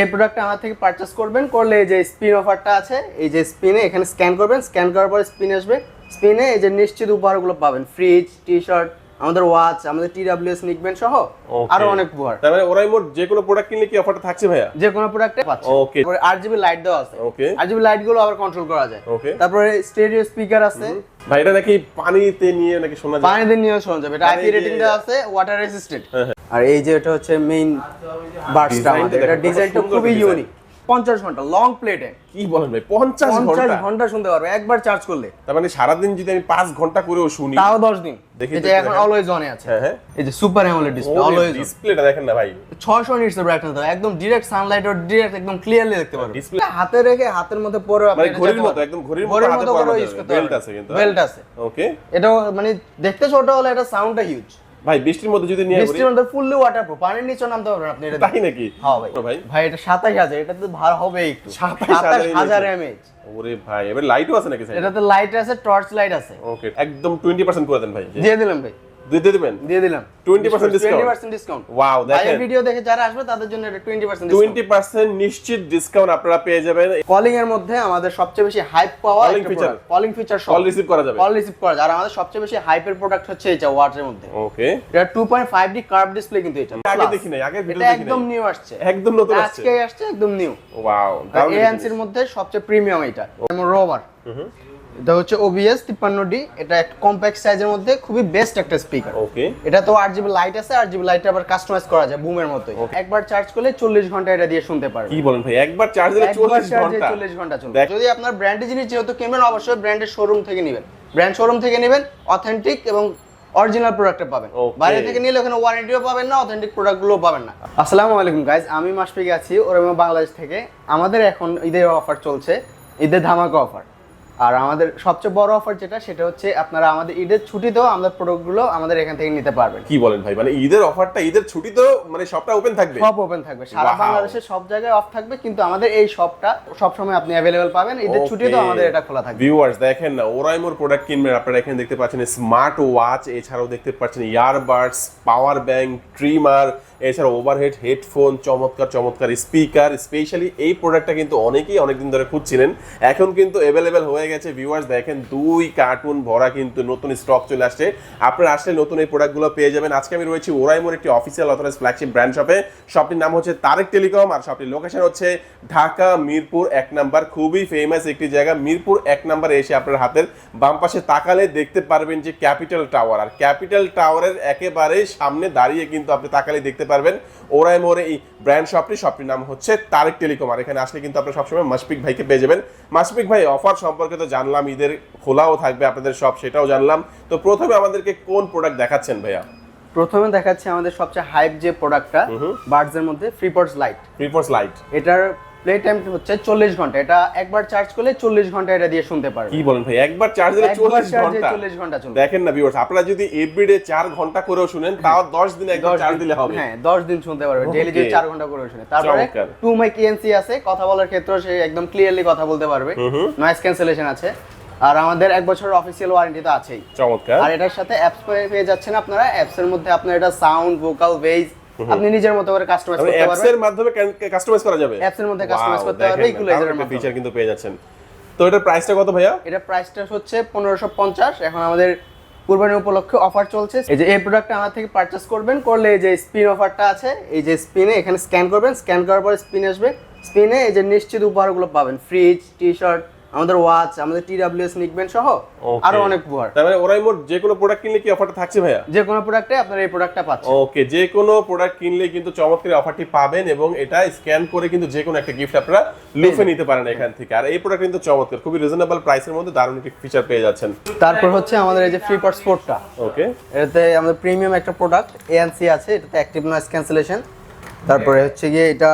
এই প্রোডাক্টটা আমার থেকে পারচেস করবেন, করলে এই যে স্পিন অফারটা আছে, এই যে স্পিনে এখানে স্ক্যান করবেন স্ক্যান করার পরে স্পিন আসবে। স্পিনে এই যে নিশ্চিত উপহারগুলো পাবেন ফ্রিজ টি শার্ট আমাদের ওয়াচ আমাদের টি ডাব্লিউএস নিকবেন সহ আরও অনেক উপহার। তার মানে ওরাই মোট যে কোনো প্রোডাক্ট কিনলে কি অফারটা থাকছে ভাইয়া? যে কোনো প্রোডাক্টে পাচ্ছে। Okay. আট জিবি লাইট দেওয়া আছে। Okay. আট জিবি লাইটগুলো আবার কন্ট্রোল করা যায়। ওকে তারপরে স্টেরিও স্পিকার আছে। ভাই এটা নাকি পানিতে নিয়ে নাকি শোনা যায়? পানিতে নিয়ে শোনা যাবে। এটা আইপি রেটিং দেওয়া আছে ওয়াটার রেজিস্ট্যান্ট হ্যাঁ। আর এই যে এটা হচ্ছে মেইন বার্সটা আমাদের। এটা ডিজাইনটা খুবই ইউনিক পঞ্চাশ ঘণ্টা লং প্লেটে কি বলেন ভাই পঞ্চাশ পঞ্চাশ ঘণ্টা? ঘণ্টা শুনতে পারবে একবার চার্জ করলে। তার মানে সারাদিন যদি আমি পাঁচ ঘণ্টা করেও শুনি তাও দশ দিন। দেখি এটা এখন অলওয়েজ অনে আছে। হ্যাঁ হ্যাঁ। এই যে সুপার অ্যামোলেড ডিসপ্লে অলওয়েজ ডিসপ্লেটা দেখেন না ভাই। ছয়শো নিটস এর ব্রাইটনেস দাও একদম ডিরেক্ট সানলাইট ও ডিরেক্ট একদম ক্লিয়ারলি দেখতে পারবে। Display- হাতে রেখে হাতের মধ্যে পরে মানে ঘড়ির মতো একদম ঘড়ির মতো হাতে। করতে বেল্ট আছে কিন্তু বেল্ট আছে। ওকে এটাও মানে দেখতে ছোট হলে এটা সাউন্ডটা হিউজ ভাই বৃষ্টির মধ্যে যদি নিয়ে বৃষ্টির মধ্যে ফুললি ওয়াটারপ্রুফ পানির নিচে নামতে পারবেন আপনি এটা তাই নাকি? হ্যাঁ ভাই। ভাই। ভাই এটা সাতাশ হাজার এটা তো ভার হবে একটু। 27,000 সাতাশ হাজার এমএইচ ওরে ভাই এবার লাইটও আছে নাকি এটা এটাতে লাইট আছে টর্চ লাইট আছে। ওকে একদম 20% করে দেন ভাই। দিয়ে দিলাম ভাই। দিয়ে দিয়ে দিবেন? দিয়ে দিলাম। 20% discount? 20% ডিসকাউন্ট ওয়াও দেখেন। ভিডিও দেখে যারা আসবে তাদের জন্য এটা 20% ডিসকাউন্ট 20% নিশ্চিত ডিসকাউন্ট আপনারা পেয়ে যাবেন। কলিং এর মধ্যে আমাদের সবচেয়ে বেশি হাইপ পাওয়া Calling feature? Calling feature call receive করা যাবে। কল রিসিভ করা যায় আর আমাদের সবচেয়ে বেশি হাইপের প্রোডাক্ট হচ্ছে এটা ওয়াটের মধ্যে। ওকে এটা 2.5D কার্ভ ডিসপ্লে কিন্তু এটা। আগে দেখি নাই আগে ভিডিও একদম নিউ আসছে। একদম নতুন আসছে। আজকে আসছে একদম নিউ ওয়াও মধ্যে সবচেয়ে প্রিমিয়াম এটা। রোভার এটা হচ্ছে ওবিএস 53D এটা একটা কম্প্যাক্ট সাইজের মধ্যে খুবই বেস্ট একটা স্পিকার ওকে এটা তো জিবি লাইট আছে আট জিবি লাইট আবার কাস্টমাইজ করা যায় বুমের মতো একবার চার্জ করলে চল্লিশ ঘণ্টা এটা দিয়ে শুনতে পারবে। কি বলেন ভাই? একবার চার্জ দিলে একবার 40 চার্জে ঘণ্টা। চল্লিশ ঘণ্টা চলবে। যদি আপনার ব্র্যান্ডের জিনিস যেহেতু কিনবেন অবশ্যই ব্র্যান্ডের শোরুম থেকে নেবেন। ব্র্যান্ড শোরুম থেকে নেবেন অথেন্টিক এবং অরিজিনাল প্রোডাক্টটা পাবেন। বাইরে থেকে নিলে ওখানে ওয়ারেন্টিও পাবেন না অথেন্টিক প্রোডাক্টগুলো পাবেন না। আসসালামু আলাইকুম গাইজ আমি মাসফিক আছি ওরম বাংলাদেশ থেকে। আমাদের এখন ঈদের অফার চলছে ঈদের ধামাকা অফার আর আমাদের সবচেয়ে বড় অফার যেটা সেটা হচ্ছে আপনারা আমাদের ঈদের ছুটিতেও আমাদের প্রোডাক্টগুলো আমাদের এখান থেকে নিতে পারবেন। কি বলেন ভাই? মানে ঈদের অফারটা ঈদের ছুটিতেও মানে সবটা ওপেন থাকবে? সব ওপেন থাকবে। সারা. বাংলাদেশের সব জায়গায় অফ থাকবে কিন্তু আমাদের এই শপটা সবসময় আপনি অ্যাভেলেবেল পাবেন। ঈদের ছুটিতেও আমাদের এটা খোলা থাকবে। ভিউয়ার্স দেখেন না ওরাইমোর প্রোডাক্ট কিনবেন আপনারা এখানে দেখতে পাচ্ছেন স্মার্ট ওয়াচ এছাড়াও দেখতে পাচ্ছেন ইয়ারবাডস পাওয়ার ব্যাংক ট্রিমার এছাড়া ওভারহেড হেডফোন চমৎকার চমৎকার স্পিকার স্পেশালি এই প্রোডাক্টটা কিন্তু অনেকেই অনেকদিন ধরে খুঁজছিলেন। এখন কিন্তু অ্যাভেলেবেল হয়ে গেছে ভিউয়ার্স দেখেন, দুই কার্টুন ভরা কিন্তু নতুন স্টক চলে আসছে। আপনারা আসলে নতুন এই প্রোডাক্টগুলো পেয়ে যাবেন। আজকে আমি রয়েছি ওরাইমোর একটি অফিসিয়াল অথরাইজ ফ্ল্যাগশিপ ব্র্যান্ড শপে শপটির নাম হচ্ছে তারেক টেলিকম আর শপটির লোকেশন হচ্ছে ঢাকা, মিরপুর এক নাম্বার। খুবই ফেমাস একটি জায়গা, মিরপুর এক নাম্বারে এসে আপনার হাতের বাম পাশে তাকালে দেখতে পারবেন যে ক্যাপিটাল টাওয়ার আর ক্যাপিটাল টাওয়ারের একেবারে সামনে দাঁড়িয়ে কিন্তু আপনি তাকালে দেখতে পারবেন। ওরাই মোড়ে এই ব্র্যান্ড শপটি শপটির নাম হচ্ছে তারেক টেলিকম আর এখানে আসলে কিন্তু আপনারা সবসময় মাসপিক ভাইকে পেয়ে যাবেন। মাসপিক ভাই অফার সম্পর্কে তো জানলাম ঈদের খোলাও থাকবে আপনাদের সব সেটাও জানলাম। তো প্রথমে আমাদেরকে কোন প্রোডাক্ট দেখাচ্ছেন ভাইয়া? প্রথমে দেখাচ্ছি আমাদের সবচেয়ে হাইপ যে প্রোডাক্টটা বার্ডস এর মধ্যে ফ্রিপোর্টস লাইট ফ্রিপোর্টস লাইট এটার প্লে টাইম হচ্ছে? চল্লিশ ঘণ্টা। এটা একবার চার্জ করলে চল্লিশ ঘণ্টা এটা দিয়ে শুনতে পারবে। কি বলেন ভাই? একবার চার্জ দিলে চল্লিশ ঘণ্টা। চল্লিশ ঘণ্টা চলবে। দেখেন না ভিউয়ার্স আপনারা যদি এভরিডে চার ঘণ্টা করেও শুনেন তাও দশ দিন একবার চার্জ দিলে হবে। হ্যাঁ দশ দিন শুনতে ডেইলি যদি চার ঘণ্টা করে শুনে। তারপরে টু মাইক ইএনসি আছে কথা বলার ক্ষেত্রে সে একদম ক্লিয়ারলি কথা বলতে পারবে। নয়েজ ক্যান্সেলেশন আছে। আর আমাদের এক বছরের অফিসিয়াল ওয়ারেন্টি তো আছেই। চমৎকার। আর এটার সাথে অ্যাপস পেয়ে যাচ্ছেন আপনারা। অ্যাপস এর মধ্যে আপনার এটা সাউন্ড ভোকাল ভেজ আপনি নিজের মতো করে কাস্টমাইজ করতে পারবেন। এর মাধ্যমে কাস্টমাইজ করা যাবে। এর মধ্যে customize করতে পারবে, এর মাধ্যমে। ফিচার কিন্তু পেয়ে যাচ্ছেন। তো এটার প্রাইসটা কত ভাইয়া? এটা প্রাইসটা হচ্ছে পনেরোশো পঞ্চাশ। এখন আমাদের কুরবানি উপলক্ষে অফার চলছে। এই যে এই প্রোডাক্টটা আমার থেকে পারচেস করবেন করলে এই যে স্পিন অফারটা আছে এই যে স্পিনে এখানে স্ক্যান করবেন। স্ক্যান করার পরে স্পিন আসবে। স্পিনে এই যে নিশ্চিত উপহারগুলো পাবেন। ফ্রিজ টি শার্ট আমাদের ওয়াচ আমাদের টি ডাব্লিউএস নিকবেন সহ. আরও অনেক উপহার। তার মানে ওরাই মোট যে কোনো প্রোডাক্ট কিনলে কি অফারটা থাকছে ভাইয়া? যে কোনো প্রোডাক্টে আপনার এই প্রোডাক্টটা পাচ্ছেন। ওকে যে কোনো প্রোডাক্ট কিনলে কিন্তু চমৎকার অফারটি পাবেন এবং এটা স্ক্যান করে কিন্তু যে কোনো একটা গিফট আপনারা লুফে নিতে পারেন এখান থেকে। আর এই প্রোডাক্ট কিন্তু চমৎকার খুবই রিজনেবল প্রাইসের মধ্যে দারুণ একটি ফিচার পেয়ে যাচ্ছেন। তারপর হচ্ছে আমাদের এই যে ফ্রি পার্ট স্পোর্টটা ওকে এটাতে আমাদের প্রিমিয়াম একটা প্রোডাক্ট এএনসি আছে এটাতে অ্যাক্টিভ নয়েজ ক্যান্সেলেশন তারপরে হচ্ছে গিয়ে এটা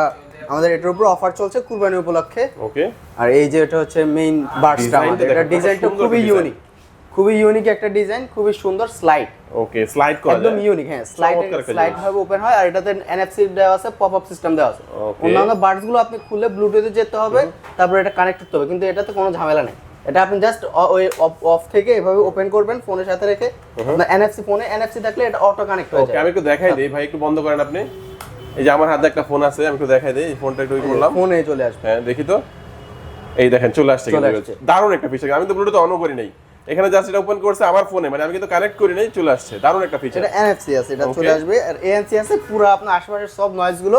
আমাদের এটার উপর অফার চলছে কুরবানি উপলক্ষে। ওকে আর এই যে এটা হচ্ছে মেইন বার্সটা আমাদের। এটা ডিজাইনটা খুবই ইউনিক খুবই ইউনিক একটা ডিজাইন খুবই সুন্দর স্লাইড ওকে স্লাইড করা একদম ইউনিক হ্যাঁ স্লাইড স্লাইড। ভাবে ওপেন হয় আর এটাতে এনএফসি দেওয়া আছে পপ আপ সিস্টেম দেওয়া আছে। Okay. অন্যান্য বার্ডসগুলো আপনি খুলে ব্লুটুথে যেতে হবে তারপরে এটা কানেক্ট করতে হবে কিন্তু এটাতে কোনো ঝামেলা নেই। এটা আপনি জাস্ট ওই অফ থেকে এভাবে ওপেন করবেন ফোনের সাথে রেখে। আপনার এনএফসি ফোনে এনএফসি থাকলে এটা অটো কানেক্ট হয়ে ওকে যায়। আমি একটু দেখাই দিই ভাই একটু বন্ধ করেন আপনি। এই যে আমার হাতে একটা ফোন আছে আমি একটু দেখাই দিই ফোনটা একটু করলাম। ফোনে চলে আসবে। হ্যাঁ দেখি তো। এই দেখেন চলে আসছে। দারুণ একটা ফিচার আমি তো ব্লুটুথ অনও করি নাই। এখানে জাস্ট এটা ওপেন করছে আমার ফোনে মানে আমি কিন্তু কানেক্ট করি নাই চলে আসছে। দারুণ একটা ফিচার এটা এনএফসি আছে এটা চলে আসবে। আর এএনসি আছে পুরো আপনার আশেপাশের সব নয়েজগুলো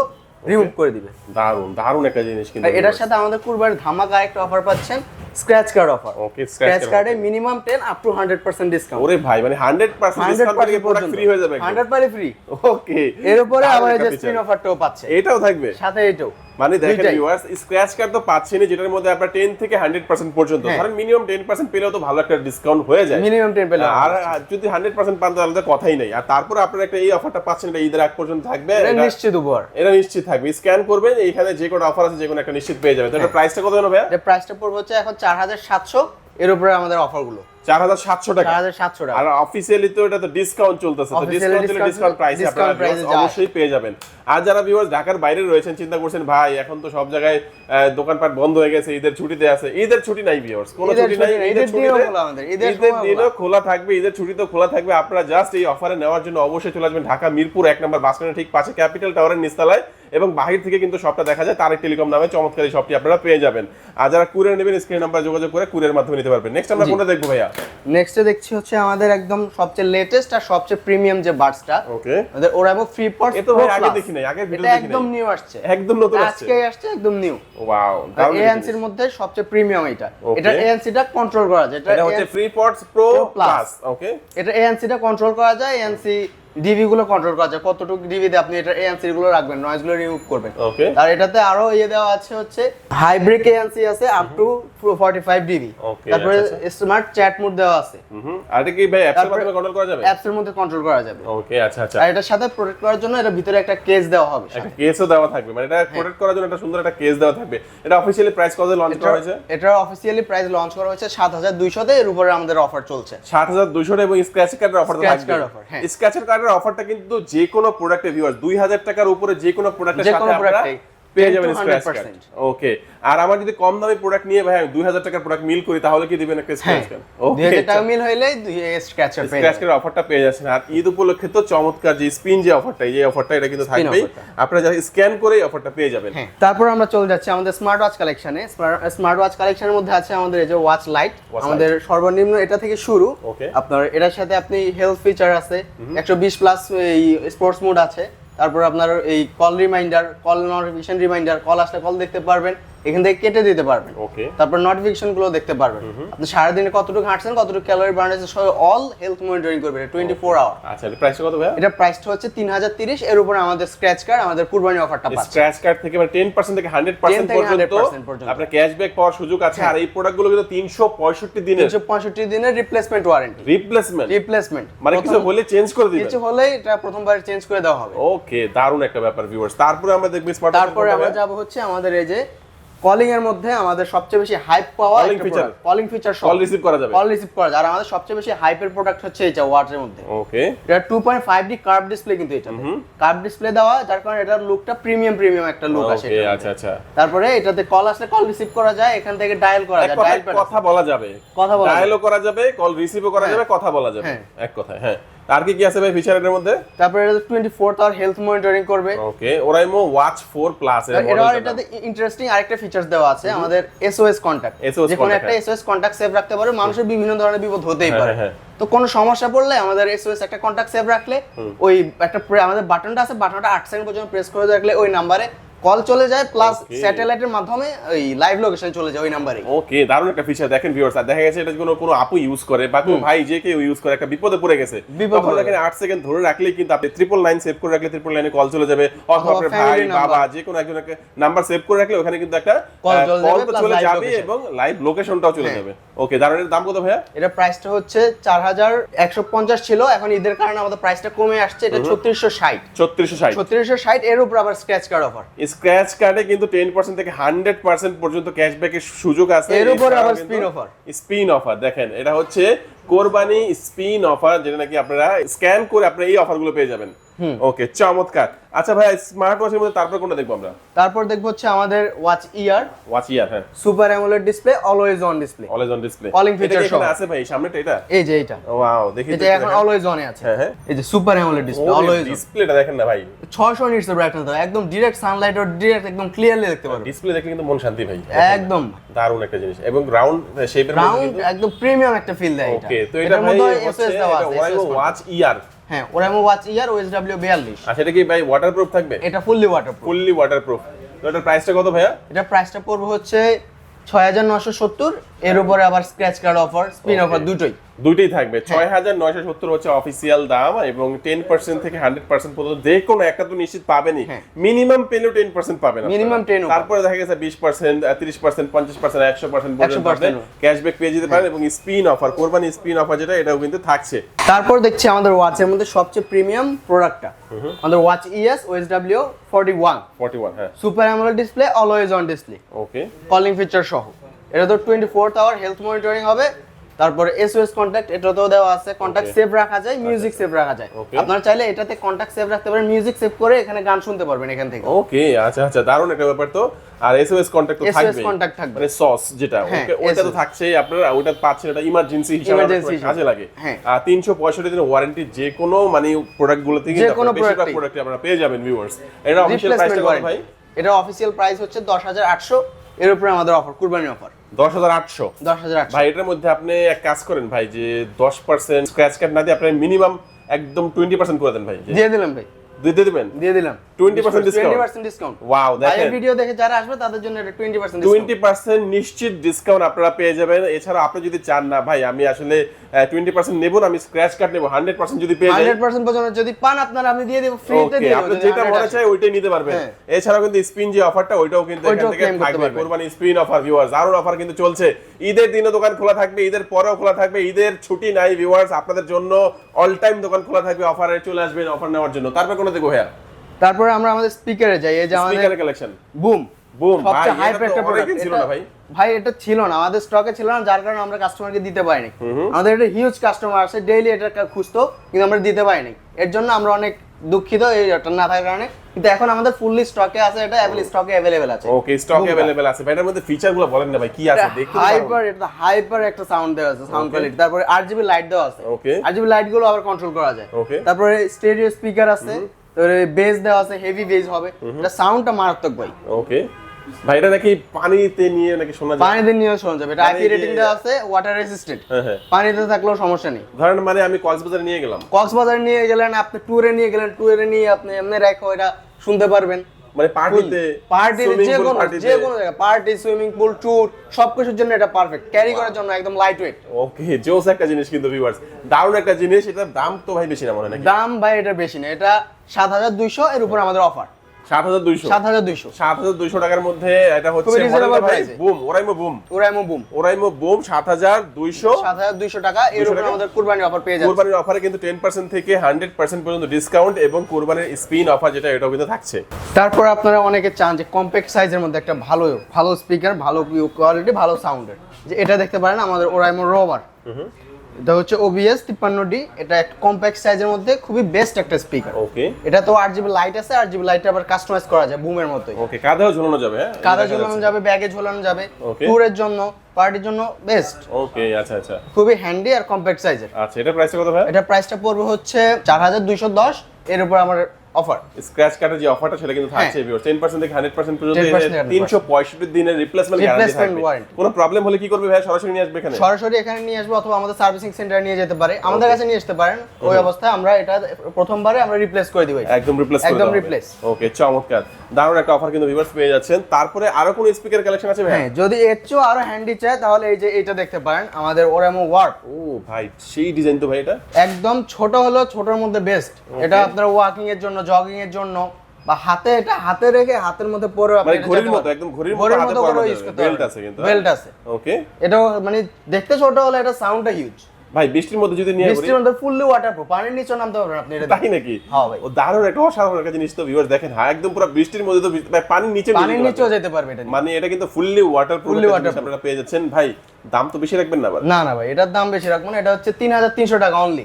রিমুভ করে দিবে। দারুণ দারুণ একটা জিনিস কিন্তু এটার সাথে আমাদের কুরবানির ধামাকা একটা অফার পাচ্ছেন। Scratch card offer okay scratch কার্ডে মিনিমাম 10 আপ টু 100% ডিসকাউন্ট ওরে ভাই মানে 100% ডিসকাউন্ট পেলে প্রোডাক্ট ফ্রি হয়ে যাবে 100 পারে ফ্রি ওকে এর উপরে আবার যে স্ক্রিন অফারটাও পাচ্ছে। এটাও থাকবে? সাথে এটাও। মানে দেখেন ভিউয়ার্স স্ক্র্যাচ কার্ড তো পাচ্ছেন যেটার মধ্যে আপনার 10 থেকে 100% পর্যন্ত। হ্যাঁ। ধরেন মিনিমাম 10% পেলেও তো ভালো একটা ডিসকাউন্ট হয়ে যায়। মিনিমাম 10 পেলে আর যদি 100% পান তাহলে তো কথাই নাই। আর তারপর আপনারা একটা এই অফারটা পাচ্ছেন এটা ঈদের আগ পর্যন্ত থাকবে। এটা নিশ্চিত উপহার। এটা নিশ্চিত থাকবে। স্ক্যান করবেন এইখানে যে কোনো অফার আছে যে কোনো একটা নিশ্চিত পেয়ে যাবেন। তো এটা হ্যাঁ। প্রাইসটা কত জানো ভাই এটা প্রাইসটা পড়বে হচ্ছে এখন 4700 এর উপরে আমাদের অফারগুলো 4700 টাকা। 4700 টাকা। আর চলতেছে। অবশ্যই পেয়ে যাবেন। আর যারা ঢাকার বাইরে রয়েছেন চিন্তা করছেন ভাই এখন তো সব জায়গায় দোকানপাট বন্ধ হয়ে গেছে ঈদের ছুটিতে আছে। ঈদের ছুটি নাই ঈদের দিনও খোলা থাকবে ঈদের ছুটি তো খোলা থাকবে। আপনারা জাস্ট এই অফারে নেওয়ার জন্য অবশ্যই চলে আসবেন ঢাকা মিরপুর এক নম্বর বাস ঠিক পাশে ক্যাপিটাল টাওয়ারের নিস্তালয় এবং বাহির থেকে কিন্তু সবটা দেখা যায় তারেক টেলিকম নামে চমৎকারী সবটি আপনারা পেয়ে যাবেন। আর যারা কুরিয়ার নেবেন স্ক্রিন নাম্বার যোগাযোগ করে কুরিয়ার মাধ্যমে নিতে পারবেন। নেক্সট আমরা কোনটা দেখব ভাইয়া? নেক্সটে দেখছি হচ্ছে আমাদের একদম সবচেয়ে লেটেস্ট আর সবচেয়ে প্রিমিয়াম যে বাডসটা ওকে আমাদের ওরাইবো ফ্রি পডস এটা ভাই আগে দেখি নাই, আগে ভিডিও দেখি একদম নিউ আসছে। একদম নতুন আসছে। আজকে আসছে একদম নিউ ওয়াও এএনসি এর মধ্যে সবচেয়ে প্রিমিয়াম এটা। এটা এএনসি টা কন্ট্রোল করা যায়। এটা হচ্ছে free pods pro plus okay এটা এএনসি টা কন্ট্রোল করা যায় এএনসি ডিভি গুলো কন্ট্রোল করা যায় কতটুকু ডিভি তে আপনি এটা এএনসি গুলো রাখবেন নয়েজগুলো রিমুভ করবেন। ওকে আর এটাতে আরও ইয়ে দেওয়া আছে হচ্ছে হাইব্রিড এএনসি আছে আপ টু 45 ডিবি তারপরে স্মার্ট চ্যাট মোড দেওয়া আছে। হুম আর এটা কি ভাই অ্যাপসের মাধ্যমে কন্ট্রোল করা যাবে? অ্যাপস এর মধ্যে কন্ট্রোল করা যাবে। ওকে আচ্ছা আচ্ছা। আর এটার সাথে প্রোটেক্ট করার জন্য এটা ভিতরে একটা কেস দেওয়া হবে একটা কেসও দেওয়া থাকবে। মানে এটা প্রোটেক্ট করার জন্য একটা সুন্দর একটা কেস দেওয়া থাকবে। এটা অফিশিয়ালি প্রাইস কত লঞ্চ করা হয়েছে? এটা অফিসিয়ালি প্রাইস লঞ্চ করা হয়েছে সাত হাজার দুইশোতে। এর উপরে আমাদের অফার চলছে। সাত হাজার দুইশো এবং স্ক্র্যাচ কার্ডের অফার Scratch থাকবে। card offer, হ্যাঁ। স্ক্র্যাচের কার্ডের অফারটা কিন্তু যে কোনো প্রোডাক্টে ভিউয়ার্স দুই হাজার টাকার উপরে যে কোনো প্রোডাক্টের সাথে আপনারা পেয়ে যাবেন স্ক্র্যাচ কার্ড ওকে আর আমার যদি কম দামি প্রোডাক্ট নিয়ে ভাই দুই হাজার টাকার প্রোডাক্ট মিল করি তাহলে কি দিবেন একটা স্ক্র্যাচ কার্ড দুই হাজার টাকা মিল হইলে দুই স্ক্র্যাচার পেয়ে স্ক্র্যাচ কার্ডের অফারটা পেয়ে যাচ্ছেন। আর ঈদ উপলক্ষে তো চমৎকার যে স্পিন যে অফারটা এই অফারটা এটা কিন্তু থাকবেই। আপনারা যারা স্ক্যান করে অফারটা পেয়ে যাবেন। হ্যাঁ। তারপর আমরা চলে যাচ্ছি আমাদের স্মার্ট ওয়াচ কালেকশনে স্মার্ট ওয়াচ কালেকশনের মধ্যে আছে আমাদের এই যে ওয়াচ লাইট আমাদের সর্বনিম্ন এটা থেকে শুরু। Okay. আপনার এটার সাথে আপনি হেলথ ফিচার আছে। একশো বিশ প্লাস এই স্পোর্টস মোড আছে। তারপর আপনার এই call reminder call notification reminder call আসলে কল দেখতে পারবেন। এখান থেকে কেটে দিতে পারবেন। ওকে তারপর নোটিফিকেশনগুলো দেখতে পারবেন। আপনি সারাদিনে কতটুকু হাঁটছেন কতটুকু ক্যালোরি বার্ন হয়েছে সব অল হেলথ মনিটরিং করবে টোয়েন্টি ফোর আওয়ার আচ্ছা এটা প্রাইসটা কত ভাইয়া? এটা প্রাইসটা হচ্ছে তিন হাজার তিরিশ এর উপরে আমাদের স্ক্র্যাচ কার্ড আমাদের কুরবানি অফারটা পাচ্ছে। স্ক্র্যাচ কার্ড থেকে মানে 10% থেকে 100% পর্যন্ত 100% আপনার ক্যাশব্যাক পাওয়ার সুযোগ আছে। হ্যাঁ। আর এই প্রোডাক্টগুলো কিন্তু 365 দিনের। তিনশো পঁয়ষট্টি দিনের রিপ্লেসমেন্ট ওয়ারেন্টি রিপ্লেসমেন্ট রিপ্লেসমেন্ট মানে কিছু হলে চেঞ্জ করে দিবেন। কিছু হলে এটা প্রথমবার চেঞ্জ করে দেওয়া হবে। ওকে দারুণ একটা ব্যাপার ভিউয়ার্স তারপরে আমরা দেখব স্মার্ট তারপরে আমরা যাব হচ্ছে আমাদের এই যে কলিং এর মধ্যে আমাদের সবচেয়ে বেশি হাইপ পাওয়া calling feature calling feature call receive করা যাবে। কল রিসিভ করা যায় আর আমাদের সবচেয়ে বেশি হাইপের প্রোডাক্ট হচ্ছে এটা ওয়াটের মধ্যে। ওকে এটা 2.5 ডি কার্ভ ডিসপ্লে কিন্তু এটা কার্ভ ডিসপ্লে দেওয়া যার কারণে এটার লুকটা প্রিমিয়াম প্রিমিয়াম একটা লুক আসে ওকে আচ্ছা আচ্ছা। তারপরে এটাতে কল আসলে কল রিসিভ করা যায় এখান থেকে ডায়াল করা যায় ডায়াল কথা বলা যাবে। কথা বলা যাবে। ডায়ালও করা যাবে কল রিসিভও করা হ্যাঁ। যাবে কথা বলা যাবে। হ্যাঁ। এক কথায় হ্যাঁ। আর কি কি আছে ভাই ফিচার এর মধ্যে? তারপরে এটা 24 আওয়ার হেলথ মনিটরিং করবে। ওকে ওরাইমো ওয়াচ 4 প্লাস এর এটা মডেলটা এটাতে ইন্টারেস্টিং আরেকটা ফিচার্স দেওয়া আছে আমাদের এসওএস কন্টাক্ট যে কোনো একটা হ্যাঁ। এসওএস কন্টাক্ট সেভ রাখতে পারে মানুষের বিভিন্ন ধরনের বিপদ হতেই হ্যাঁ, পারে। হ্যাঁ, তো কোনো সমস্যা পড়লে আমাদের এসওএস একটা কন্টাক্ট সেভ রাখলে ওই একটা আমাদের বাটনটা আছে বাটনটা আট সেকেন্ড পর্যন্ত প্রেস করে রাখলে ওই নাম্বারে কল চলে যায় প্লাস স্যাটেলাইটের মাধ্যমে ওই লাইভ লোকেশন চলে যায় ওই নাম্বারে ওকে দারুণ একটা ফিচার দেখেন ভিউয়ার্স আর দেখা গেছে এটা কোনো কোনো আপু ইউজ করে বা কোনো ভাই যে কেউ ইউজ করে একটা বিপদে পড়ে গেছে। বিপদে তখন দেখেন 8 সেকেন্ড ধরে রাখলেই কিন্তু আপনি ট্রিপল নাইন সেভ করে রাখলে ট্রিপল নাইনে কল চলে যাবে। অথবা আপনার ভাই বাবা যে কোনো একজন নাম্বার সেভ করে রাখলে ওখানে কিন্তু একটা কল চলে যাবে এবং লাইভ লোকেশনটাও চলে হ্যাঁ। যাবে। ওকে দারুণ এর দাম কত ভাইয়া? এটা প্রাইসটা হচ্ছে চার হাজার একশো পঞ্চাশ ছিল এখন ঈদের কারণে আমাদের প্রাইসটা কমে আসছে এটা ছত্রিশশো ষাট। 3660 ছত্রিশশো ষাট এর উপর আবার স্ক্র্যাচ কার্ড অফার স্ক্র্যাচ কার্ডে কিন্তু 10% থেকে 100% পর্যন্ত ক্যাশব্যাকের সুযোগ আছে। এর উপর আবার স্পিন অফার স্পিন অফার দেখেন এটা হচ্ছে কোরবানি স্পিন অফার যেটা নাকি আপনারা স্ক্যান করে আপনারা এই অফারগুলো পেয়ে যাবেন। ওকে চমৎকার। আচ্ছা ভাই স্মার্ট ওয়াচের মধ্যে তারপর কোনটা দেখব আমরা? তারপর দেখব হচ্ছে আমাদের ওয়াচ ইয়ার ওয়াচ ইয়ার হ্যাঁ। Super AMOLED display always on display always on display calling এখানে সহ। আছে ভাই সামনেটা এটা? এই যে এটা ওয়াও দেখি এটা এখন অলওয়েজ অনে আছে। হ্যাঁ, হ্যাঁ। এই যে সুপার অ্যামোলেড ডিসপ্লে অলওয়েজ ডিসপ্লেটা দেখেন না ভাই। 600 নিটস এর ব্রাইটনেস দাও। একদম ডাইরেক্ট সানলাইট ও ডাইরেক্ট একদম ক্লিয়ারলি দেখতে পারবে ডিসপ্লে দেখলে কিন্তু মন শান্তি ভাই। একদম। দারুণ একটা জিনিস। এবং রাউন্ড শেপের মধ্যে রাউন্ড একদম প্রিমিয়াম একটা ফিল দেয় এটা। ওকে তো এটা ভাই ওয়াচ ইয়ার হ্যাঁ ওরামো ওয়াচ ইয়ার ওএসডব্লিউ 42 আচ্ছা এটা কি ভাই ওয়াটারপ্রুফ থাকবে? এটা ফুললি ওয়াটারপ্রুফ ফুললি ওয়াটারপ্রুফ তো এটার প্রাইসটা কত ভাইয়া? এটা প্রাইসটা পড়বে হচ্ছে 6970 এর উপরে আবার scratch card offer spin offer দুটোই। দুটোই থাকবে। ছয় হাজার নয়শো সত্তর হচ্ছে অফিসিয়াল দাম এবং টেন পার্সেন্ট থেকে হান্ড্রেড পার্সেন্ট পর্যন্ত যে কোনো একটা তো নিশ্চিত পাবেনই। হ্যাঁ। মিনিমাম পেলেও টেন পার্সেন্ট পাবেন। Minimum 10 তারপরে দেখা গেছে বিশ পার্সেন্ট তিরিশ পার্সেন্ট পঞ্চাশ পার্সেন্ট একশো পার্সেন্ট পর্যন্ত 100% ও। ক্যাশব্যাক পেয়ে যেতে পারেন এবং spin offer Qurbani spin offer যেটা এটাও কিন্তু থাকছে। তারপর দেখছি আমাদের ওয়াচের মধ্যে সবচেয়ে প্রিমিয়াম প্রোডাক্টটা আমাদের watch ES OSW 41 forty one হ্যাঁ। Super AMOLED display always on display okay calling feature সহ। এটা তো twenty fourth hour health monitoring হবে। তারপরে এসওএস কন্ট্যাক্ট এটাতেও দেওয়া আছে। কন্ট্যাক্ট সেভ রাখা যায় মিউজিক সেভ রাখা যায়। আপনারা চাইলে এটাতে কন্ট্যাক্ট সেভ রাখতে পারেন মিউজিক সেভ করে এখানে গান শুনতে পারবেন এখান থেকে। ওকে আচ্ছা আচ্ছা দারুণ একটা ব্যাপার তো। আর এসওএস কন্ট্যাক্ট তো থাকবে contact থাকবে। মানে সস যেটা হ্যাঁ, ওকে ওটা তো থাকছেই আপনারা ওটা পাচ্ছেন এটা ইমার্জেন্সি হিসেবে কাজে লাগে। হ্যাঁ। আর তিনশো পঁয়ষট্টি দিনের ওয়ারেন্টি যে কোনো মানে প্রোডাক্টগুলো থেকে যে কোনো প্রোডাক্ট আপনারা পেয়ে যাবেন ভিউয়ার্স এটা অফিশিয়াল রিপ্লেসমেন্ট কত ভাই? এটা অফিসিয়াল প্রাইস হচ্ছে দশ হাজার আটশো। এর উপরে আমাদের অফার কুরবানি অফার দশ হাজার আটশো। দশ হাজার ভাই এটার মধ্যে আপনি এক কাজ করেন ভাই যে দশ পার্সেন্ট স্ক্র্যাচ কার্ড না দিয়ে আপনি মিনিমাম একদম টোয়েন্টি পার্সেন্ট করে দেন ভাই। দিয়ে দিলাম ভাই। দিতে দেবেন? দিয়ে দিলাম। 20% discount? Twenty percent discount wow দেখেন। ভিডিও দেখে যারা আসবে তাদের জন্য এটা টোয়েন্টি পার্সেন্ট টোয়েন্টি পার্সেন্ট নিশ্চিত ডিসকাউন্ট আপনারা পেয়ে যাবেন। এছাড়া আপনি যদি চান না ভাই আমি আসলে টোয়েন্টি পার্সেন্ট নেব না আমি স্ক্র্যাচ কার্ড নেব হান্ড্রেড পার্সেন্ট যদি পেয়ে যাই। হান্ড্রেড পার্সেন্ট পর্যন্ত যদি পান আপনারা আমি দিয়ে দেবো ফ্রিতে দিয়ে আপনি যেটা মনে চায় ওইটাই নিতে পারবেন। হ্যাঁ। এছাড়াও কিন্তু স্পিন যে অফারটা ওইটাও কিন্তু এখান থেকে থাকবে। কোরবানি স্পিন অফার ভিউয়ার্স দারুণ অফার কিন্তু চলছে। ঈদের দিনে দোকান খোলা থাকবে ঈদের পরেও খোলা থাকবে ঈদের ছুটি নাই ভিউয়ার্স আপনাদের জন্য অল টাইম দোকান খোলা থাকবে অফারে চলে আসবেন অফার নেওয়ার জন্য। তারপর কোনো দেখো ভাইয়া। তারপরে আমরা আমাদের স্পিকারে যাই এই যে আমাদের কালেকশন বুম। সবচেয়ে ভাই, তো একটা প্রোডাক্ট ছিল না ভাই। ভাই এটা ছিল না। আমাদের স্টকে ছিল না যার কারণে আমরা কাস্টমারকে দিতে পারিনি। আমাদের এটা হিউজ কাস্টমার আছে ডেইলি এটা খুঁজতো কিন্তু আমরা দিতে পারিনি। এর জন্য আমরা অনেক দুঃখিত এই এটা না থাকার কারণে। কিন্তু এখন আমাদের ফুললি স্টকে আছে এটা অ্যাভেল স্টকে অ্যাভেলেবেল আছে। ওকে স্টক। অ্যাভেলেবেল আছে। ভাই এটার মধ্যে ফিচারগুলো বলেন না ভাই কি আছে? দেখতে হাইপার এটা হাইপার একটা সাউন্ড দেওয়া আছে সাউন্ড. কোয়ালিটি তারপরে আরজিবি লাইট দেওয়া আছে। Okay. আরজিবি লাইটগুলো আবার কন্ট্রোল করা যায়। Okay. তারপরে স্টেরিও স্পিকার আছে। বেস দেওয়া আছে হেভি বেজ হবে। এটা সাউন্ডটা মারাত্মক ভাই। ওকে ভাই এটা নাকি পানিতে নিয়ে নাকি শোনা যায়? পানিতে নিয়ে শোনা যাবে। এটা আইপি যে- রেটিং দেওয়া আছে ওয়াটার রেসিস্টেন্ট হ্যাঁ হ্যাঁ। পানিতে থাকলেও সমস্যা নেই। ধরেন মানে আমি কক্সবাজার নিয়ে গেলাম। কক্সবাজার নিয়ে গেলেন আপনি ট্যুরে নিয়ে গেলেন ট্যুরে নিয়ে আপনি এমনি রাখো এটা শুনতে পারবেন। মানে পার্টিতে পার্টি যে কোনো যে কোনো জায়গা পার্টি সুইমিং পুল ট্যুর সবকিছুর জন্য এটা পারফেক্ট ক্যারি করার জন্য একদম লাইট ওয়েট ওকে জোস একটা জিনিস কিন্তু ভিউয়ার্স দারুণ একটা জিনিস এটার দাম তো ভাই বেশি না মনে নাকি? দাম ভাই এটা বেশি না এটা সাত হাজার দুইশো এর উপর আমাদের অফার সাত হাজার দুইশো। সাত হাজার দুইশো। সাত হাজার দুইশো টাকার মধ্যে এটা হচ্ছে। Boom Oraimo Boom Oraimo Boom Oraimo Boom সাত হাজার দুইশো। সাত হাজার দুইশো টাকা এর 200 উপর টাকা? আমাদের কুরবানি অফার পেয়ে যাচ্ছে। কোরবানির অফারে কিন্তু টেন পার্সেন্ট থেকে হান্ড্রেড পার্সেন্ট পর্যন্ত ডিসকাউন্ট এবং কোরবানির স্পিন অফার যেটা এটাও কিন্তু থাকছে। তারপর আপনারা অনেকে চান যে কম্প্যাক্ট সাইজের মধ্যে একটা ভালো ভালো স্পিকার ভালো কোয়ালিটি ভালো সাউন্ডের যে এটা দেখতে পারেন আমাদের ওরাইমো রোভার এটা হচ্ছে OBS তিপ্পান্ন ডি এটা একটা কম্প্যাক্ট সাইজের মধ্যে খুবই বেস্ট একটা স্পিকার ওকে এটা তো আট জিবি লাইট আছে আট জিবি লাইট আবার কাস্টমাইজ করা যায় বুমের মতোই। ওকে কাঁধেও ঝুলানো যাবে হ্যাঁ? কাঁধে ঝোলানো যাবে ব্যাগে ঝোলানো যাবে. ট্যুরের জন্য পার্টির জন্য বেস্ট ওকে আচ্ছা আচ্ছা। খুবই হ্যান্ডি আর কম্প্যাক্ট সাইজের আচ্ছা এটা প্রাইসটা কত ভাই? এটা প্রাইসটা পড়বে হচ্ছে চার হাজার দুইশো দশ। এর উপর আমার অফার স্ক্র্যাচ কার্ডের যে অফারটা সেটা কিন্তু থাকছে পার্সেন্ট থেকে হান্ড্রেড পার্সেন্ট পর্যন্ত 10% তিনশো পঁয়ষট্টি দিনের রিপ্লেসমেন্ট গ্যারান্টি থাকবে। কোনো প্রবলেম হলে কি করবে ভাই? সরাসরি নিয়ে আসবে এখানে? সরাসরি এখানে নিয়ে আসব অথবা আমাদের সার্ভিসিং সেন্টারে নিয়ে যেতে পারে। আমাদের কাছে নিয়ে আসতে পারেন। ওই অবস্থায় আমরা এটা প্রথমবারে আমরা রিপ্লেস করে দিব। একদম রিপ্লেস একদম replace। ওকে চমৎকার। দারুণ একটা অফার কিন্তু ভিউয়ার্স পেয়ে যাচ্ছেন। তারপরে আরও কোন স্পিকার কালেকশন আছে ভাই? হ্যাঁ যদি এর চেয়েও আরও হ্যান্ডি চায় তাহলে এই যে এটা দেখতে পারেন। আমাদের ওরামো ওয়ার্ড ও ভাই সেই ডিজাইন তো ভাই এটা? একদম ছোট হলো ছোটর মধ্যে বেস্ট এটা আপনার ওয়াকিং এর জন্য জগিং এর জন্য বা হাতে এটা হাতে রেখে হাতের মধ্যে পরে মানে ঘড়ির মতো একদম ঘড়ির মতো হাতে পরানো ইউজ করতে বেল্ট আছে কিন্তু বেল্ট আছে। ওকে এটাও মানে দেখতে ছোট হলে এটা সাউন্ডটা হিউজ ভাই বৃষ্টির মধ্যে যদি নিয়ে বৃষ্টির মধ্যে ফুললি ওয়াটারপ্রুফ পানির নিচে নামতে পারবেন আপনি এটা তাই নাকি? হ্যাঁ ভাই। ও দারুণ একটা অসাধারণ একটা জিনিস তো ভিউয়ার্স দেখেন। হ্যাঁ একদম পুরো বৃষ্টির মধ্যে তো ভাই, পানির নিচে পানির নিচেও যেতে পারবে এটা মানে এটা কিন্তু fully water Fully proof waterproof। আপনারা পেয়ে যাচ্ছেন। ভাই দাম তো বেশি রাখবেন না না না ভাই এটার দাম বেশি রাখব না এটা হচ্ছে তিন হাজার তিনশো টাকা অনলি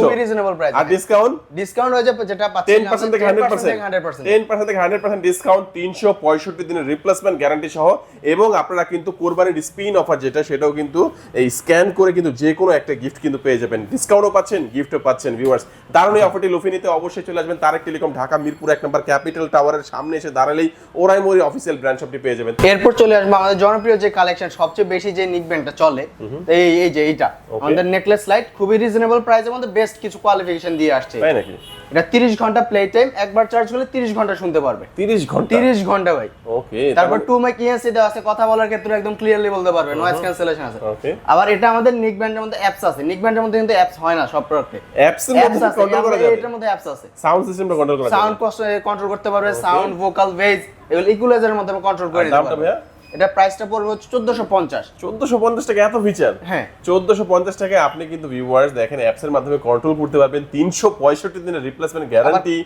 খুবই রিজনেবল প্রাইস আর ডিসকাউন্ট ডিসকাউন্ট হয়ে যাবে যেটা পাচ্ছেন থেকে hundred percent hundred percent ten percent থেকে হান্ড্রেড পার্সেন্ট ডিসকাউন্ট তিনশো পঁয়ষট্টি দিনের রিপ্লেসমেন্ট গ্যারান্টি সহ এবং আপনারা কিন্তু কোরবানির স্পিন অফার যেটা সেটাও কিন্তু এই স্ক্যান করে কিন্তু যে কোনো একটা গিফট কিন্তু পেয়ে যাবেন। ডিসকাউন্টও পাচ্ছেন গিফটও পাচ্ছেন ভিউয়ার্স দারুণ এই অফারটি লুফে নিতে অবশ্যই চলে আসবেন তারেক টেলিকম ঢাকা মিরপুর এক নম্বর ক্যাপিটাল টাওয়ারের সামনে এসে দাঁড়ালেই ওরাই মোরি অফিসিয়াল ব্র্যান্ড শপটি পেয়ে যাবেন। এরপর চলে আসব আমাদের জনপ্রিয় যে কালেকশন সবচেয়ে বেশি যে নিক ব্যান্ডটা চলে। এই এই যে এইটা। আমাদের নেকলেস লাইট খুবই রিজনেবল প্রাইসের মধ্যে বেস্ট কিছু কোয়ালিফিকেশন দিয়ে আসছে। তাই নাকি? এটা 30 ঘণ্টা প্লে টাইম একবার চার্জ করলে 30 ঘণ্টা শুনতে পারবে। তিরিশ ঘণ্টা? 30 ঘণ্টা ভাই। ওকে তারপর টু মাইক ইএনসি দেওয়া আছে কথা বলার ক্ষেত্রে একদম ক্লিয়ারলি বলতে পারবে নয়েজ ক্যান্সেলেশন আছে। ওকে আবার এটা আমাদের নিক ব্যান্ডের মধ্যে অ্যাপস আছে। নিক ব্যান্ডের মধ্যে কিন্তু অ্যাপস হয় না সব প্রোডাক্টে অ্যাপস এর মধ্যে কন্ট্রোল করা যাবে। এটার মধ্যে অ্যাপস আছে। সাউন্ড সিস্টেমটা কন্ট্রোল করা যাবে। সাউন্ড কন্ট্রোল করতে পারবে সাউন্ড ভোকাল ভেজ এগুলো ইকুয়ালাইজারের মধ্যে কন্ট্রোল করে দিতে পারবে? এটা প্রাইসটা পড়বে হচ্ছে 1450 চোদ্দশো পঞ্চাশ টাকা এত ফিচার হ্যাঁ। চোদ্দশো পঞ্চাশ টাকায় আপনি কিন্তু ভিউয়ার্স দেখেন মাধ্যমে কন্ট্রোল করতে পারবেন তিনশো পঁয়ষট্টি দিনের রিপ্লেসমেন্ট গ্যারান্টি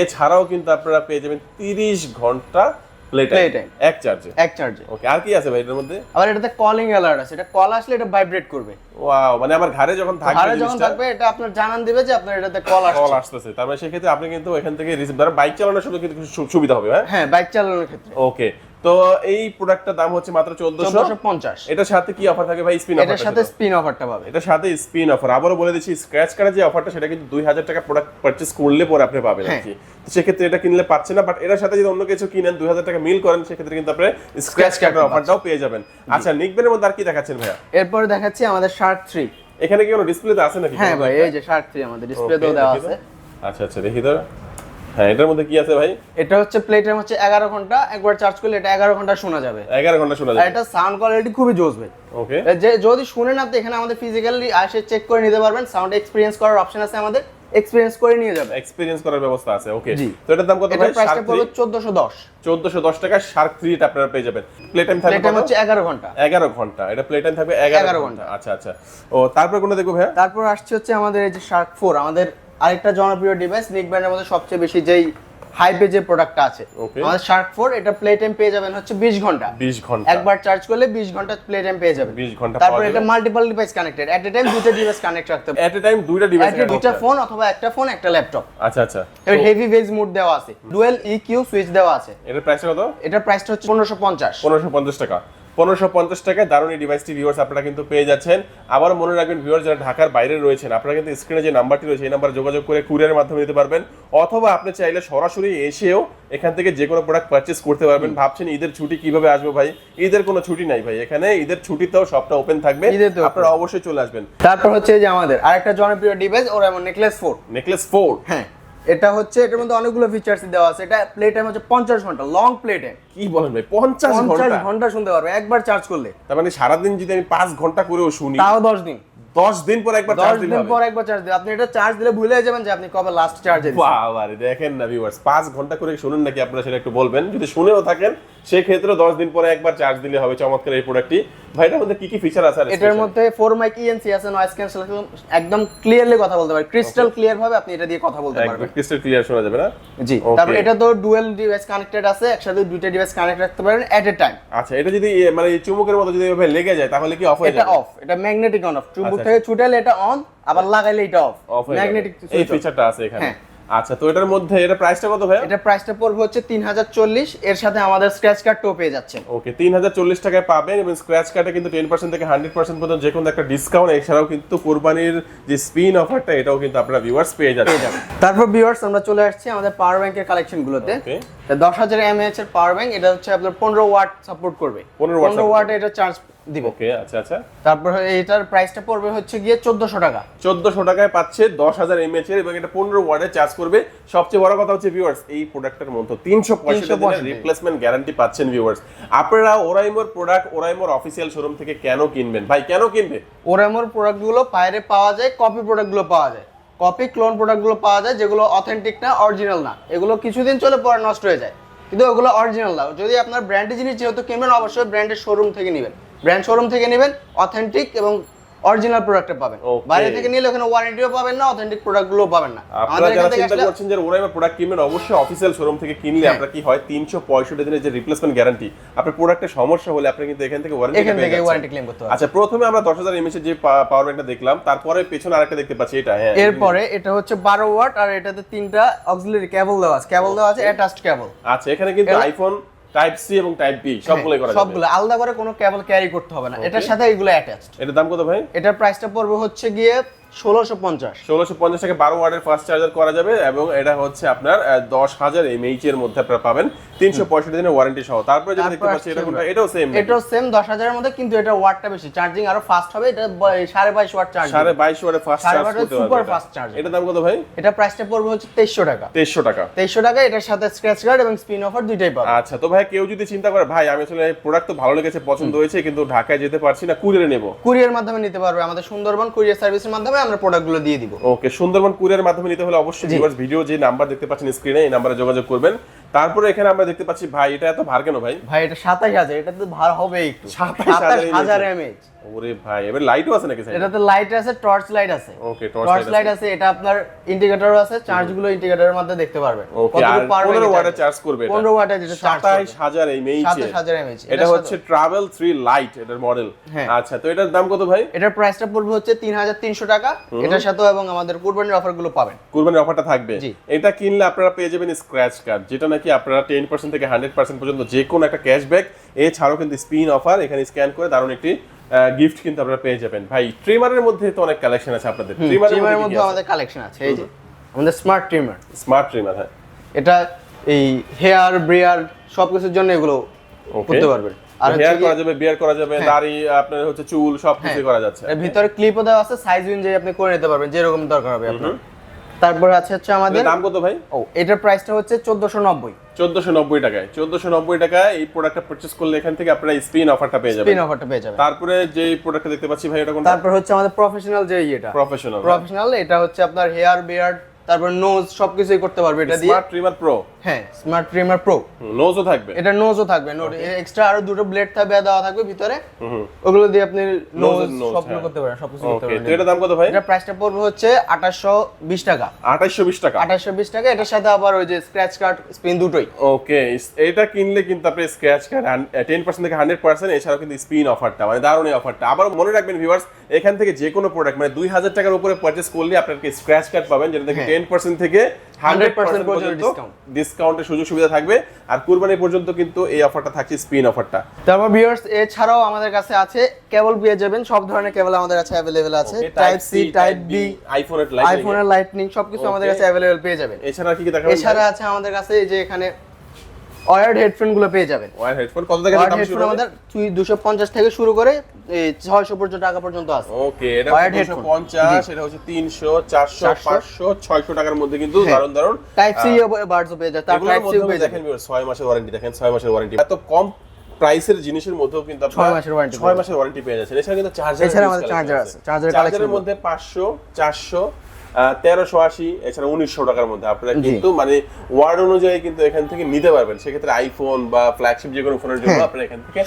এছাড়াও কিন্তু আপনারা পেয়ে যাবেন তিরিশ ঘণ্টা প্লে টাইম এক চার্জে এক চার্জে ওকে আর কি আছে ভাই এটার মধ্যে? আবার এটাতে কলিং অ্যালার্ট আছে। এটা কল আসলে এটা ভাইব্রেট করবে। ওয়াও মানে আমার ঘরে যখন থাকবে ঘরে যখন থাকবে এটা আপনার জানান দিবে যে আপনার এটাতে কল কল আসতেছে। তার মানে সেক্ষেত্রে আপনি কিন্তু এখান থেকে রিসিভ ধরেন বাইক চালানোর সময় কিন্তু সুবিধা হবে হ্যাঁ? হ্যাঁ বাইক চালানোর ক্ষেত্রে। ওকে তো এই প্রোডাক্টটার দাম হচ্ছে মাত্র চোদ্দশো। 1450 এটার সাথে কি অফার থাকে ভাই? স্পিন এটার সাথে স্পিন অফারটা পাবে। এটার সাথে স্পিন অফার আবারও বলে দিচ্ছি স্ক্র্যাচ কার্ডের যে অফারটা সেটা কিন্তু দুই হাজার টাকা প্রোডাক্ট পারচেস করলে পরে আপনি পাবেন আর হ্যাঁ। কি তো সেক্ষেত্রে এটা কিনলে পাচ্ছেন না বাট এটার সাথে যদি অন্য কিছু কিনেন দুই হাজার টাকা মিল করেন সেক্ষেত্রে কিন্তু আপনি স্ক্র্যাচ কার্ডের অফারটাও পেয়ে যাবেন। আচ্ছা নিকবেনের মধ্যে আর কি দেখাচ্ছেন ভাইয়া? এরপরে দেখাচ্ছি আমাদের শার্ট 3 এখানে কি কোনো ডিসপ্লেতে আছে নাকি? হ্যাঁ ভাই এই যে শার্ট 3 আমাদের ডিসপ্লে দেওয়া। আছে। আচ্ছা আচ্ছা দেখি তো। হ্যাঁ এটার মধ্যে কি আছে ভাই? এটা হচ্ছে প্লে টাইম হচ্ছে 11 ঘণ্টা একবার চার্জ করলে এটা 11 ঘণ্টা শোনা যাবে। এগারো ঘণ্টা শোনা যায় এটা সাউন্ড কোয়ালিটি খুবই জোস ভাই ওকে যে যদি শুনেন আপনি এখানে আমাদের ফিজিক্যালি এসে চেক করে নিতে পারবেন। সাউন্ড এক্সপেরিয়েন্স করার অপশন আছে আমাদের। এক্সপেরিয়েন্স করে নিয়ে যাবে। এক্সপিরিয়েন্স করার ব্যবস্থা আছে ওকে। তো এটার দাম কত ভাই? প্রাইসটা পড়বে 1410 চোদ্দশো দশ। টাকা শার্ক থ্রিটা আপনারা পেয়ে যাবেন। প্লে টাইম থাকবে কত? হচ্ছে 11 ঘণ্টা। এগারো ঘণ্টা। এটা প্লে টাইম থাকবে এগারো 11 ঘণ্টা। আচ্ছা আচ্ছা। ও তারপর কোনটা দেখব ভাইয়া? তারপর আসছে হচ্ছে আমাদের এই যে শার্ক 4 আমাদের আরেকটা জনপ্রিয় ডিভাইস নিক ব্র্যান্ডের মধ্যে সবচেয়ে বেশি যেই হাইপে যে প্রোডাক্টটা আছে। আমাদের শার্ক 4 এটা প্লে টাইম পেয়ে যাবেন হচ্ছে 20 ঘণ্টা। বিশ ঘণ্টা। একবার চার্জ করলে 20 ঘণ্টা প্লে টাইম পেয়ে যাবেন। 20 ঘণ্টা তারপর এটা। Multiple device connected at a time দুটো ডিভাইস কানেক্ট রাখতে হবে। এট এ টাইম দুইটা ডিভাইস দুটো ফোন অথবা একটা ফোন একটা ল্যাপটপ আচ্ছা আচ্ছা। এর হেভি ভেজ মোড দেওয়া আছে। ডুয়েল ইকিউ সুইচ দেওয়া আছে। এটার প্রাইসটা কত? এটার প্রাইসটা হচ্ছে 1550 পনেরোশো পঞ্চাশ টাকা। পনেরোশো পঞ্চাশ টাকায় দারুণ এই ডিভাইসটি ভিউয়ার্স আপনারা কিন্তু পেয়ে যাচ্ছেন। আবার মনে রাখবেন ভিউয়ার্স যারা ঢাকার বাইরে রয়েছেন আপনারা কিন্তু স্ক্রিনে যে নাম্বারটি রয়েছে এই নাম্বারে যোগাযোগ করে কুরিয়ারের মাধ্যমে নিতে পারবেন। অথবা আপনি চাইলে সরাসরি এসেও এখান থেকে যে কোনো প্রোডাক্ট পারচেস করতে পারবেন। ভাবছেন ঈদের ছুটি কীভাবে আসবে ভাই? ঈদের কোনো ছুটি নাই ভাই। এখানে ঈদের ছুটিতেও সবটা ওপেন থাকবে। আপনারা অবশ্যই চলে আসবেন। তারপর হচ্ছে যে আমাদের আরেকটা জনপ্রিয় ডিভাইস ওরা এমন নেকলেস ফোর নেকলেস ফোর হ্যাঁ। এটা হচ্ছে এটার মধ্যে অনেকগুলো ফিচার্স দেওয়া আছে। এটা প্লে টাইম হচ্ছে 50 ঘণ্টা লং প্লে টাইম কি বলেন ভাই পঞ্চাশ ঘণ্টা? 50 ঘণ্টা শুনতে পারবে একবার চার্জ করলে। তার মানে সারাদিন যদি আমি পাঁচ ঘণ্টা করেও শুনি তাও 10 দিন। দশ দিন পর একবার 10 চার্জ দিন পর একবার চার্জ আপনি এটা চার্জ দিলে ভুলে যাবেন যে আপনি কবে লাস্ট চার্জে বাবারে দেখেন না ভিউয়ার্স ঘণ্টা করে শুনুন নাকি আপনারা সেটা একটু বলবেন। যদি শুনেও থাকেন সেই ক্ষেত্রে দশ দিন পরে একবার চার্জ দিলে হবে চমৎকার এই প্রোডাক্টটি ভাই এটার মধ্যে কি কি ফিচার আছে এটার মধ্যে মাইক ইএনসি আছে নয়েজ ক্যান্সেলেশন একদম ক্লিয়ারলি কথা বলতে ক্রিস্টাল ক্লিয়ার ভাবে আপনি এটা দিয়ে কথা বলতে পারবেন। ক্রিস্টাল ক্লিয়ার শোনা যাবে না? জি তারপর এটা তো ডুয়েল ডিভাইস কানেক্টেড আছে একসাথে দুইটা ডিভাইস কানেক্ট রাখতে পারেন এট এ টাইম আচ্ছা এটা যদি মানে এই চুমুকের মতো যদি এভাবে লেগে যায় তাহলে কি অফ হয়ে এটা অফ এটা ম্যাগনেটিক অন অফ চুম্বক থেকে ছুটালে এটা অন আবার লাগাইলে এটা অফ অফ ম্যাগনেটিক এই ফিচারটা আছে এখানে। হ্যাঁ। আচ্ছা তো এটার মধ্যে এটা প্রাইসটা কত ভাই এটা প্রাইসটা পড়বে হচ্ছে তিন হাজার চল্লিশ এর সাথে আমাদের স্ক্র্যাচ কার্ডটাও পেয়ে যাচ্ছেন। ওকে তিন হাজার চল্লিশ টাকায় পাবেন এবং স্ক্র্যাচ কার্ডে কিন্তু টেন পার্সেন্ট থেকে হান্ড্রেড পার্সেন্ট পর্যন্ত যে কোনো একটা ডিসকাউন্ট এছাড়াও কিন্তু কোরবানির যে স্পিন অফারটা এটাও কিন্তু আপনারা ভিউয়ার্স পেয়ে যাচ্ছেন। তারপর ভিউয়ার্স আমরা চলে আসছি আমাদের পাওয়ার ব্যাংকের কালেকশন গুলোতে। ওকে। দশ হাজার এমএএচ এর পাওয়ার ব্যাংক এটা হচ্ছে আপনার পনেরো ওয়াট সাপোর্ট করবে। 15 watt support ওয়াট এটা চার্জ দিব। ওকে আচ্ছা আচ্ছা। তারপর এটার প্রাইসটা পড়বে হচ্ছে গিয়ে চোদ্দশো টাকা। চোদ্দশো টাকায় পাচ্ছে দশ হাজার এমএচ এর এবং এটা পনেরো ওয়ার্ডে চার্জ করবে। সবচেয়ে বড় কথা হচ্ছে ভিউয়ার্স এই প্রোডাক্টের মধ্যে তিনশো পঁয়ষট্টি দিনের রিপ্লেসমেন্ট গ্যারান্টি পাচ্ছেন ভিউয়ার্স আপনারা ওরাইমোর প্রোডাক্ট ওরাইমোর অফিসিয়াল শোরুম থেকে কেন কিনবেন? ভাই কেন কিনবে? ওরামোর প্রোডাক্টগুলো বাইরে পাওয়া যায় কপি প্রোডাক্টগুলো পাওয়া যায়। কপি ক্লোন প্রোডাক্টগুলো পাওয়া যায় যেগুলো অথেন্টিক না অরিজিনাল না। এগুলো কিছুদিন চলে পরে নষ্ট হয়ে যায়। কিন্তু ওগুলো অরিজিনাল না। যদি আপনার ব্র্যান্ডের জিনিস যেহেতু কিনবেন অবশ্যই ব্র্যান্ডের শোরুম থেকে নেবেন। ব্র্যান্ড শোরুম থেকে নেবেন অথেন্টিক এবং অরিজিনাল প্রোডাক্টটা পাবেন। বাইরে থেকে নিলে ওখানে ওয়ারেন্টিও পাবেন না অথেন্টিক প্রোডাক্টগুলো পাবেন না। আপনারা যারা চিন্তা করছেন যে ওরাইমা প্রোডাক্ট কিনবেন অবশ্যই অফিসিয়াল শোরুম থেকে কিনলে হ্যাঁ। আপনার কি হয় তিনশো পঁয়ষট্টি দিনের যে রিপ্লেসমেন্ট গ্যারান্টি আপনার প্রোডাক্টের সমস্যা হলে আপনি কিন্তু এখান থেকে ওয়ারেন্টি এখান থেকে ওয়ারেন্টি ক্লেম করতে পারবেন আচ্ছা প্রথমে আমরা দশ হাজার এমএস যে পাওয়ার ব্যাংকটা দেখলাম তারপরে পেছনে আরেকটা দেখতে পাচ্ছি এটা হ্যাঁ। এরপরে এটা হচ্ছে বারো ওয়াট আর এটাতে তিনটা অক্সিলারি কেবল দেওয়া আছে। কেবল দেওয়া আছে অ্যাটাচড কেবল আচ্ছা এখানে কিন্তু আইফোন টাইপ সি এবং টাইপ বি সবগুলোই করা যাবে। হ্যাঁ, সবগুলো আলাদা করে কোনো কেবল ক্যারি করতে হবে না। এটার সাথে এগুলো অ্যাটাচড এটার দাম কত ভাই? এটার প্রাইসটা পড়বে হচ্ছে গিয়ে ষোলোশো পঞ্চাশ। ষোলোশো পঞ্চাশ থেকে বারো ওয়ার্ডের ফাস্ট চার্জার করা যাবে এবং এটা হচ্ছে আপনার দশ হাজার এমএইচ এর মধ্যে আপনারা পাবেন। তিনশো পঁয়ষট্টি দিনের ওয়ারেন্টি সহ। তারপরে যেটা দেখতে পাচ্ছি এটা কোনটা? এটাও সেম এটাও সেম দশ হাজারের মধ্যে কিন্তু এটা ওয়াটটা বেশি। চার্জিং আরও ফাস্ট হবে এটা সাড়ে বাইশ ওয়াট চার্জ সাড়ে বাইশ ওয়ার্ডের ফাস্ট চার্জ পারবে fast charger। এটা দাম কত ভাই? এটা প্রাইসটা পড়বে হচ্ছে তেইশশো টাকা। তেইশশো টাকা। তেইশশো টাকা এটার সাথে স্ক্র্যাচ কার্ড এবং স্পিন অফার দুইটাই পাবে আচ্ছা তো ভাই কেউ যদি চিন্তা করে ভাই আমি আসলে প্রোডাক্ট তো ভালো লেগেছে পছন্দ হয়েছে কিন্তু ঢাকায় যেতে পারছি না কুরিয়ারে নেব। কুরিয়ার মাধ্যমে নিতে পারবে। আমাদের সুন্দরবন কুরিয়ার সার্ভিসের মাধ্যমে আমরা প্রোডাক্টগুলো দিয়ে দিব। ওকে সুন্দরবন কুরিয়ার মাধ্যমে নিতে হলে অবশ্যই ভিডিও যে নাম্বার দেখতে পাচ্ছেন স্ক্রিনে এই নাম্বারে যোগাযোগ করবেন। তারপরে এখানে আমরা দেখতে পাচ্ছি ভাই এটা এত ভার কেন ভাই? ভাই এটা সাতাশ হাজার এটা তো ভালো হবে একটু। 27,000 হাজার এমএইচ ওরে ভাই এবার লাইটও আছে নাকি স্যার এটাতে লাইট আছে টর্চ লাইট আছে। ওকে টর্চ লাইট আছে। এটা আপনার ইন্ডিকেটরও আছে চার্জগুলো ইন্ডিকেটরের মধ্যে দেখতে পারবেন। ওকে আর 15 ওয়াটের চার্জ করবে এটা। পনেরো ওয়াটের যেটা চার্জ 27000 এমএইচ সাতাশ হাজার এমএইচ এটা হচ্ছে ট্রাভেল 3 লাইট এটার মডেল হ্যাঁ। আচ্ছা তো এটার দাম কত ভাই? এটার প্রাইসটা পড়বে হচ্ছে তিন হাজার তিনশো টাকা। এটার সাথে এবং আমাদের কুরবানির অফারগুলো পাবেন। কুরবানির অফারটা থাকবে। এটা কিনলে আপনারা পেয়ে যাবেন স্ক্র্যাচ কার্ড যেটা নাকি আপনারা টেন পার্সেন্ট থেকে হান্ড্রেড পার্সেন্ট পর্যন্ত যে কোনো একটা ক্যাশব্যাক এছাড়াও কিন্তু স্পিন অফার এখানে স্ক্যান করে দারুণ একটি গিফট কিন্তু আপনারা পেয়ে যাবেন। ভাই ট্রিমারের মধ্যে তো অনেক কালেকশন আছে আপনাদের। ট্রিমারের মধ্যে আমাদের কালেকশন আছে এই যে আমাদের স্মার্ট ট্রিমার স্মার্ট ট্রিমার হ্যাঁ। এটা এই হেয়ার ব্রিয়ার সবকিছুর জন্য এগুলো করতে পারবেন। আর হেয়ার করা যাবে বিয়ার করা যাবে হ্যাঁ। দাড়ি আপনার হচ্ছে চুল সব কিছু করা যাচ্ছে। এর ভিতরে ক্লিপও দেওয়া আছে সাইজ অনুযায়ী আপনি করে নিতে পারবেন যেরকম দরকার হবে আপনার। তারপর আছে হচ্ছে আমাদের দাম কত ভাই? ও এটার প্রাইসটা হচ্ছে চোদ্দশো নব্বই। চোদ্দশো নব্বই টাকায়। চোদ্দশো নব্বই টাকায় এই প্রোডাক্টটা পারচেজ করলে এখান থেকে আপনারা স্পিন অফারটা পেয়ে যাবেন। স্পিন অফারটা পেয়ে যাবেন। তারপরে যে প্রোডাক্টটা দেখতে পাচ্ছি ভাই এটা কোনটা? তারপর হচ্ছে আমাদের প্রফেশনাল যে এটা প্রফেশনাল প্রফেশনাল এটা হচ্ছে আপনার হেয়ার বিয়ার্ড তারপর নোজ সবকিছুই করতে পারবে এটা দিয়ে। স্মার্ট ট্রিমার প্রো হ্যাঁ স্মার্ট ট্রিমার প্রো নোজও থাকবে। এটা নোজও থাকবে এক্সট্রা আরও দুটো ব্লেড থাকবে দেওয়া থাকবে ভিতরে। ওগুলো দিয়ে আপনি নোজ সবগুলো হ্যাঁ। করতে পারেন সবকিছু করতে পারেন। তো এটার দাম কত ভাই? এটা প্রাইসটা পড়বে হচ্ছে আঠাশশো বিশ টাকা। আঠাইশশো বিশ টাকা। আঠাশশো বিশ টাকা এটার সাথে আবার ওই যে স্ক্র্যাচ কার্ড স্পিন দুটোই। ওকে এটা কিনলে কিন্তু আপনি স্ক্র্যাচ কার্ড টেন পার্সেন্ট থেকে হান্ড্রেড পার্সেন্ট এছাড়াও কিন্তু স্পিন অফারটা মানে দারুণ অফারটা আবার মনে রাখবেন ভিউয়ার্স এখান থেকে যে কোনো প্রোডাক্ট মানে দুই হাজার টাকার উপরে পারচেস করলে আপনাকে স্ক্র্যাচ কার্ড পাবেন যেটা থেকে। টেন পার্সেন্ট থেকে হান্ড্রেড পার্সেন্ট পর্যন্ত ডিসকাউন্টের সুযোগ সুবিধা থাকবে। আর কুরবানি পর্যন্ত কিন্তু এই অফারটা থাকছে স্পিন অফারটা তারপর ভিউয়ার্স এছাড়াও আমাদের কাছে আছে কেবল পেয়ে যাবেন সব ধরনের কেবল আমাদের কাছে অ্যাভেলেবেল আছে। টাইপ সি টাইপ বি আইফোনের লাইট আইফোনের লাইটনিং সবকিছু আমাদের কাছে অ্যাভেলেবেল পেয়ে যাবেন। এছাড়া কি কি দেখাবেন এছাড়া আছে আমাদের কাছে এই যে এখানে ওয়ার্ড হেডফোনগুলো পেয়ে যাবেন। ওয়ার হেডফোন কত ওয়ার্ড দাম শুরু আমাদের দুশো পঞ্চাশ থেকে শুরু করে এই ছয়শো পর্যন্ত টাকা পর্যন্ত আছে। ওকে এটা Wired দুশো headphone। পঞ্চাশ এটা হচ্ছে তিনশো চারশো 400 পাঁচশো ছয়শো টাকার মধ্যে কিন্তু হ্যাঁ। দারুণ দারুণ টাইপ সি বার্ডসও পেয়ে যায় তার টাইপ সি পেয়ে দেখেন যাবেন viewers, ছয় মাসের ওয়ারেন্টি দেখেন ছয় মাসের ওয়ারেন্টি এত কম প্রাইসের জিনিসের মধ্যেও কিন্তু আপনারা ছয় মাসের ওয়ারেন্টি ছয় মাসের ওয়ারেন্টি পেয়ে যাচ্ছেন। এছাড়া কিন্তু চার্জার এছাড়া আমাদের charger আছে, চার্জারেরগুলো। মধ্যে পাঁচশো চারশো তেরোশো আশি এছাড়া উনিশশো টাকার মধ্যে আপনারা কিন্তু মানে ওয়ার্ড অনুযায়ী কিন্তু এখান থেকে নিতে পারবেন। সেক্ষেত্রে আইফোন বা ফ্ল্যাগশিপ যে কোনো ফোনের জন্য হ্যাঁ, আপনারা এখান থেকে।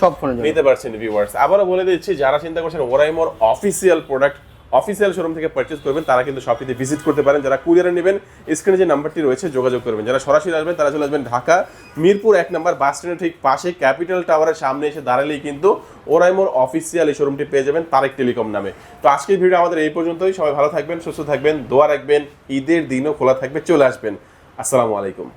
নিতে পারছেন ভিউয়ার্স আবারও বলে দিচ্ছি যারা চিন্তা করছেন ওরাইমোর অফিসিয়াল প্রোডাক্ট অফিসিয়াল শোরুম থেকে পারচেজ করবেন, তারা কিন্তু শপটিতে ভিজিট করতে পারেন। যারা কুরিয়ারে নেবেন স্ক্রিনে যে নাম্বারটি রয়েছে, যোগাযোগ করবেন। যারা সরাসরি আসবেন, তারা চলে আসবেন ঢাকা, মিরপুর এক নম্বর বাস স্ট্যান্ডের ঠিক পাশে ক্যাপিটাল টাওয়ারের সামনে এসে দাঁড়ালেই কিন্তু ওরাইমোর অফিসিয়াল এই শোরুমটি পেয়ে যাবেন তারেক টেলিকম নামে। তো আজকের ভিডিও আমাদের এই পর্যন্তই। সবাই ভালো থাকবেন, সুস্থ থাকবেন, দোয়া রাখবেন। ঈদের দিনও খোলা থাকবে, চলে আসবেন। আসসালামু আলাইকুম।